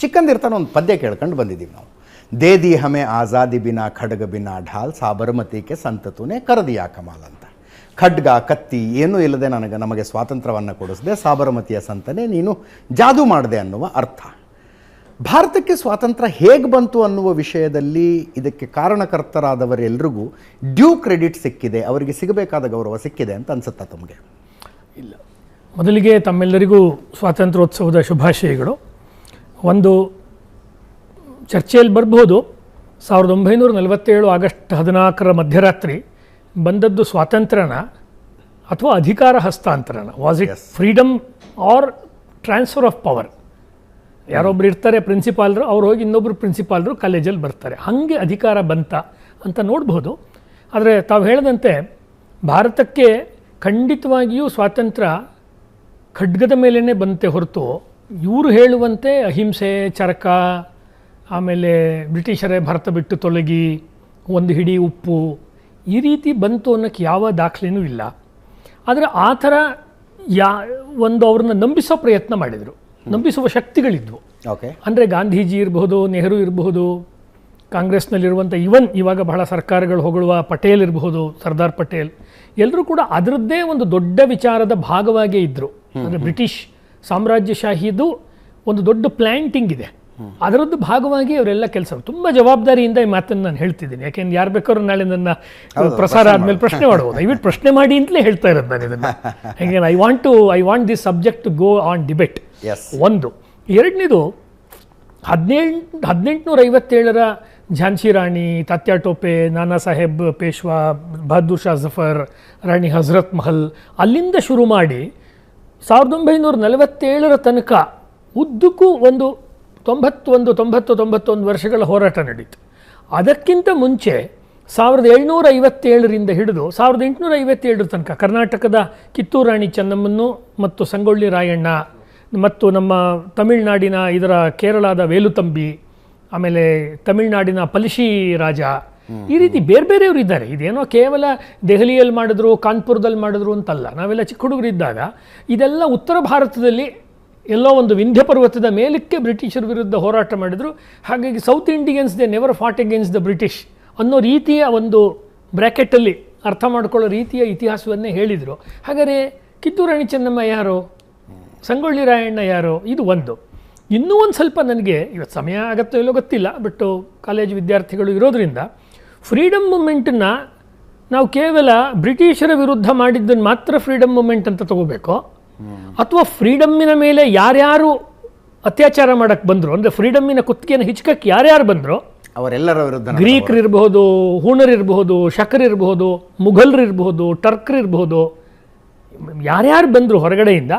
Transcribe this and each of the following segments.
ಚಿಕ್ಕಂದಿರ್ತಾನೆ ಒಂದು ಪದ್ಯ ಕೇಳ್ಕೊಂಡು ಬಂದಿದ್ದೀವಿ ನಾವು. ದೇದಿ ಹಮೆ ಆಜಾದಿ ಬಿನಾ ಖಡ್ಗ ಬಿನಾ ಢಾಲ್ ಸಾಬರಮತಿಗೆ ಸಂತತುನೆ ಕರದಿಯಾ ಕಮಾಲ್ ಅಂತ. ಖಡ್ಗ, ಕತ್ತಿ ಏನೂ ಇಲ್ಲದೆ ನನಗೆ ನಮಗೆ ಸ್ವಾತಂತ್ರ್ಯವನ್ನು ಕೊಡಿಸದೆ ಸಾಬರಮತಿಯ ಸಂತನೆ ನೀನು ಜಾದು ಮಾಡಿದೆ ಅನ್ನುವ ಅರ್ಥ. ಭಾರತಕ್ಕೆ ಸ್ವಾತಂತ್ರ್ಯ ಹೇಗೆ ಬಂತು ಅನ್ನುವ ವಿಷಯದಲ್ಲಿ ಇದಕ್ಕೆ ಕಾರಣಕರ್ತರಾದವರೆಲ್ಲರಿಗೂ ಡ್ಯೂ ಕ್ರೆಡಿಟ್ ಸಿಕ್ಕಿದೆ, ಅವರಿಗೆ ಸಿಗಬೇಕಾದ ಗೌರವ ಸಿಕ್ಕಿದೆ ಅಂತ ಅನ್ಸುತ್ತಾ ತಮಗೆ? ಇಲ್ಲ. ಮೊದಲಿಗೆ ತಮ್ಮೆಲ್ಲರಿಗೂ ಸ್ವಾತಂತ್ರ್ಯೋತ್ಸವದ ಶುಭಾಶಯಗಳು. ಒಂದು ಚರ್ಚೆಯಲ್ಲಿ ಬರ್ಬೋದು. ಸಾವಿರದ ಒಂಬೈನೂರ ನಲವತ್ತೇಳು ಆಗಸ್ಟ್ ಹದಿನಾಲ್ಕರ ಮಧ್ಯರಾತ್ರಿ ಬಂದದ್ದು ಸ್ವಾತಂತ್ರ್ಯನ ಅಥವಾ ಅಧಿಕಾರ ಹಸ್ತಾಂತರನ. Was it freedom or transfer of power ಯಾರೊಬ್ರು ಇರ್ತಾರೆ ಪ್ರಿನ್ಸಿಪಾಲ್ರು ಅವ್ರು ಹೋಗಿ ಇನ್ನೊಬ್ಬರು ಪ್ರಿನ್ಸಿಪಾಲ್ರು ಕಾಲೇಜಲ್ಲಿ ಬರ್ತಾರೆ. ಹಾಗೆ ಅಧಿಕಾರ ಬಂತ ಅಂತ ನೋಡ್ಬೋದು. ಆದರೆ ತಾವು ಹೇಳಿದಂತೆ ಭಾರತಕ್ಕೆ ಖಂಡಿತವಾಗಿಯೂ ಸ್ವಾತಂತ್ರ್ಯ ಖಡ್ಗದ ಮೇಲೇ ಬಂತೆ ಹೊರತು ಇವರು ಹೇಳುವಂತೆ ಅಹಿಂಸೆ ಚರಕ ಆಮೇಲೆ ಬ್ರಿಟಿಷರೇ ಭಾರತ ಬಿಟ್ಟು ತೊಲಗಿ ಒಂದು ಹಿಡಿ ಉಪ್ಪು ಈ ರೀತಿ ಬಂತು ಅನ್ನೋಕ್ಕೆ ಯಾವ ದಾಖಲೆನೂ ಇಲ್ಲ. ಆದರೆ ಆ ಥರ ಯಾ ಒಂದು ಅವ್ರನ್ನ ನಂಬಿಸೋ ಪ್ರಯತ್ನ ಮಾಡಿದರು. ನಂಬಿಸುವ ಶಕ್ತಿಗಳಿದ್ವು. ಓಕೆ. ಅಂದರೆ ಗಾಂಧೀಜಿ ಇರಬಹುದು ನೆಹರು ಇರಬಹುದು ಕಾಂಗ್ರೆಸ್ನಲ್ಲಿರುವಂಥ ಇವನ್ ಇವಾಗ ಬಹಳ ಸರ್ಕಾರಗಳು ಹೊಗಳುವ ಪಟೇಲ್ ಇರಬಹುದು ಸರ್ದಾರ್ ಪಟೇಲ್ ಎಲ್ಲರೂ ಕೂಡ ಅದರದ್ದೇ ಒಂದು ದೊಡ್ಡ ವಿಚಾರದ ಭಾಗವಾಗೇ ಇದ್ದರು ಅಂದರೆ ಬ್ರಿಟಿಷ್ ಸಾಮ್ರಾಜ್ಯಶಾಹಿದು ಒಂದು ದೊಡ್ಡ ಪ್ಲ್ಯಾಂಟಿಂಗ್ ಇದೆ. ಅದರದ್ದು ಭಾಗವಾಗಿ ಅವರೆಲ್ಲ ಕೆಲಸ ತುಂಬ ಜವಾಬ್ದಾರಿಯಿಂದ ಈ ಮಾತನ್ನು ನಾನು ಹೇಳ್ತಿದ್ದೀನಿ. ಯಾಕೆಂದ್ರೆ ಯಾರು ಬೇಕಾದ್ರೂ ನಾಳೆ ನನ್ನ ಪ್ರಸಾರ ಆದಮೇಲೆ ಪ್ರಶ್ನೆ ಮಾಡಬಹುದು ದಯವಿಟ್ಟು ಪ್ರಶ್ನೆ ಮಾಡಿ ಅಂತಲೇ ಹೇಳ್ತಾ ಇರೋದು ನಾನು ಇದನ್ನು. ಹಾಗೆ I want to I want this subject to go on debate ಒಂದು. ಎರಡನೇದು ಹದಿನೆಂಟು ಹದಿನೆಂಟುನೂರ ಐವತ್ತೇಳರ ಝಾನ್ಸಿ ರಾಣಿ ತಾತ್ಯಾ ಟೋಪೆ ನಾನಾ ಸಾಹೇಬ್ ಪೇಶ್ವಾ ಬಹದ್ದೂರ್ ಶಾ ಜಫರ್ ರಾಣಿ ಹಜರತ್ ಮಹಲ್ ಅಲ್ಲಿಂದ ಶುರು ಮಾಡಿ ಸಾವಿರದ ಒಂಬೈನೂರ ನಲವತ್ತೇಳರ ತನಕ ಉದ್ದಕ್ಕೂ ಒಂದು ತೊಂಬತ್ತೊಂದು ತೊಂಬತ್ತು ತೊಂಬತ್ತೊಂದು ವರ್ಷಗಳ ಹೋರಾಟ ನಡೀತು. ಅದಕ್ಕಿಂತ ಮುಂಚೆ ಸಾವಿರದ ಏಳ್ನೂರ ಐವತ್ತೇಳರಿಂದ ಹಿಡಿದು ಸಾವಿರದ ಎಂಟುನೂರ ಐವತ್ತೇಳರ ತನಕ ಕರ್ನಾಟಕದ ಕಿತ್ತೂರು ರಾಣಿ ಚೆನ್ನಮ್ಮನ್ನು ಮತ್ತು ಸಂಗೊಳ್ಳಿ ರಾಯಣ್ಣ ಮತ್ತು ನಮ್ಮ ತಮಿಳುನಾಡಿನ ಇದರ ಕೇರಳದ ವೇಲುತಂಬಿ, ಆಮೇಲೆ ತಮಿಳುನಾಡಿನ ಪಲಿಶಿ ರಾಜ ಈ ರೀತಿ ಬೇರೆ ಬೇರೆಯವರು ಇದ್ದಾರೆ. ಇದೇನೋ ಕೇವಲ ದೆಹಲಿಯಲ್ಲಿ ಮಾಡಿದ್ರು, ಕಾನ್ಪುರದಲ್ಲಿ ಮಾಡಿದ್ರು ಅಂತಲ್ಲ. ನಾವೆಲ್ಲ ಚಿಕ್ಕ ಹುಡುಗರಿದ್ದಾಗ ಇದೆಲ್ಲ ಉತ್ತರ ಭಾರತದಲ್ಲಿ ಎಲ್ಲೋ ಒಂದು ವಿಂಧ್ಯ ಪರ್ವತದ ಮೇಲಕ್ಕೆ ಬ್ರಿಟಿಷರ ವಿರುದ್ಧ ಹೋರಾಟ ಮಾಡಿದರು. ಹಾಗಾಗಿ South Indians they never fought against the British ಅನ್ನೋ ರೀತಿಯ ಒಂದು ಬ್ರ್ಯಾಕೆಟಲ್ಲಿ ಅರ್ಥ ಮಾಡ್ಕೊಳ್ಳೋ ರೀತಿಯ ಇತಿಹಾಸವನ್ನೇ ಹೇಳಿದರು. ಹಾಗಾದರೆ ಕಿತ್ತೂರು ರಾಣಿ ಚೆನ್ನಮ್ಮ ಯಾರು? ಸಂಗೊಳ್ಳಿ ರಾಯಣ್ಣ ಯಾರು? ಇದು ಒಂದು. ಇನ್ನೂ ಒಂದು ಸ್ವಲ್ಪ ನನಗೆ, ಇವತ್ತು ಸಮಯ ಆಗತ್ತೋ ಇಲ್ಲೋ ಗೊತ್ತಿಲ್ಲ ಬಟ್ ಕಾಲೇಜು ವಿದ್ಯಾರ್ಥಿಗಳು ಇರೋದ್ರಿಂದ ಫ್ರೀಡಮ್ ಮೂಮೆಂಟನ್ನು ನಾವು ಕೇವಲ ಬ್ರಿಟಿಷರ ವಿರುದ್ಧ ಮಾಡಿದ್ದನ್ನು ಮಾತ್ರ ಫ್ರೀಡಮ್ ಮೂಮೆಂಟ್ ಅಂತ ತಗೋಬೇಕು. ಅಥವಾ ಫ್ರೀಡಮ್ಮಿನ ಮೇಲೆ ಯಾರ್ಯಾರು ಅತ್ಯಾಚಾರ ಮಾಡಕ್ಕೆ ಬಂದರು ಅಂದರೆ ಫ್ರೀಡಮ್ಮಿನ ಕುತ್ತಿಗೆಯನ್ನು ಹಿಚ್ಕಕ್ಕೆ ಯಾರ್ಯಾರು ಬಂದರು? ಅವರೆಲ್ಲರ ವಿರುದ್ಧ ಗ್ರೀಕರಿರ್ಬಹುದು ಗ್ರೀಕರು ಇರಬಹುದು ಮುಘಲ್ರಿರ್ಬಹುದು ಇರಬಹುದು ಯಾರ್ಯಾರು ಬಂದರು ಹೊರಗಡೆಯಿಂದ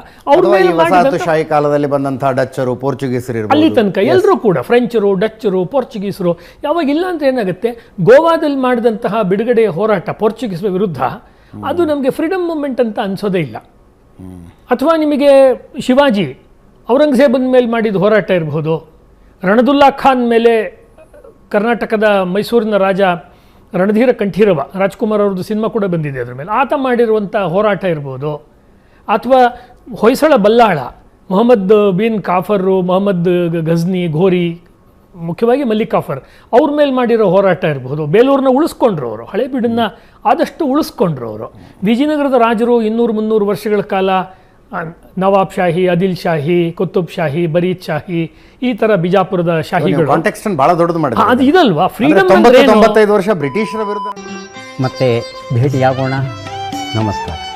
ವಸಾಹತುಶಾಹಿ ಕಾಲದಲ್ಲಿ ಬಂದಂತಹ ಡಚ್ಚರು ಪೋರ್ಚುಗೀಸರು ಅಲ್ಲಿ ತನಕ. ಎಲ್ಲರೂ ಕೂಡ ಫ್ರೆಂಚರು ಡಚ್ಚರು ಪೋರ್ಚುಗೀಸರು ಯಾವಾಗ ಇಲ್ಲ ಅಂದ್ರೆ ಏನಾಗುತ್ತೆ ಗೋವಾದಲ್ಲಿ ಮಾಡಿದಂತಹ ಬಿಡುಗಡೆಯ ಹೋರಾಟ ಪೋರ್ಚುಗೀಸರ ವಿರುದ್ಧ ಅದು ನಮಗೆ ಫ್ರೀಡಮ್ ಮೂಮೆಂಟ್ ಅಂತ ಅನ್ಸೋದೇ ಇಲ್ಲ. ಅಥವಾ ನಿಮಗೆ ಶಿವಾಜಿ ಔರಂಗಜೇಬನ ಮೇಲೆ ಮಾಡಿದ ಹೋರಾಟ ಇರಬಹುದು ರಣದುಲ್ಲಾ ಖಾನ್ ಮೇಲೆ ಕರ್ನಾಟಕದ ಮೈಸೂರಿನ ರಾಜ ರಣಧೀರ ಕಂಠೀರವ, ರಾಜ್ಕುಮಾರ್ ಅವ್ರದ್ದು ಸಿನಿಮಾ ಕೂಡ ಬಂದಿದೆ ಅದ್ರ ಮೇಲೆ. ಆತ ಮಾಡಿರುವಂಥ ಹೋರಾಟ ಇರ್ಬೋದು, ಅಥವಾ ಹೊಯ್ಸಳ ಬಲ್ಲಾಳ, ಮೊಹಮ್ಮದ್ ಬಿನ್ ಕಾಫರು, ಮೊಹಮ್ಮದ್ ಘಜ್ನಿ ಘೋರಿ, ಮುಖ್ಯವಾಗಿ ಮಲ್ಲಿಕಾಫರ್ ಅವ್ರ ಮೇಲೆ ಮಾಡಿರೋ ಹೋರಾಟ ಇರಬಹುದು ಬೇಲೂರನ್ನ ಉಳಿಸ್ಕೊಂಡ್ರು ಅವರು, ಹಳೆಬೀಡನ್ನ ಆದಷ್ಟು ಉಳಿಸ್ಕೊಂಡ್ರು ಅವರು. ವಿಜಯನಗರದ ರಾಜರು ಇನ್ನೂರು ಮುನ್ನೂರು ವರ್ಷಗಳ ಕಾಲ ನವಾಬ್ ಶಾಹಿ ಅದಿಲ್ ಶಾಹಿ ಕುತುಬ್ ಶಾಹಿ ಬರೀದ್ ಶಾಹಿ ಈ ತರ ಬಿಜಾಪುರದ ಶಾಹಿಗಳು. ಕಾಂಟೆಕ್ಸ್ಟ್ ಬಹಳ ದೊಡ್ಡದು ಮಾಡಿದ್ರು ಅದು ಇದಲ್ವಾ? ಫ್ರೀಡಮ್ ತೊಂಬತ್ತೈದು ವರ್ಷ ಬ್ರಿಟಿಷರ ವಿರುದ್ಧ. ಮತ್ತೆ ಭೇಟಿಯಾಗೋಣ. ನಮಸ್ಕಾರ.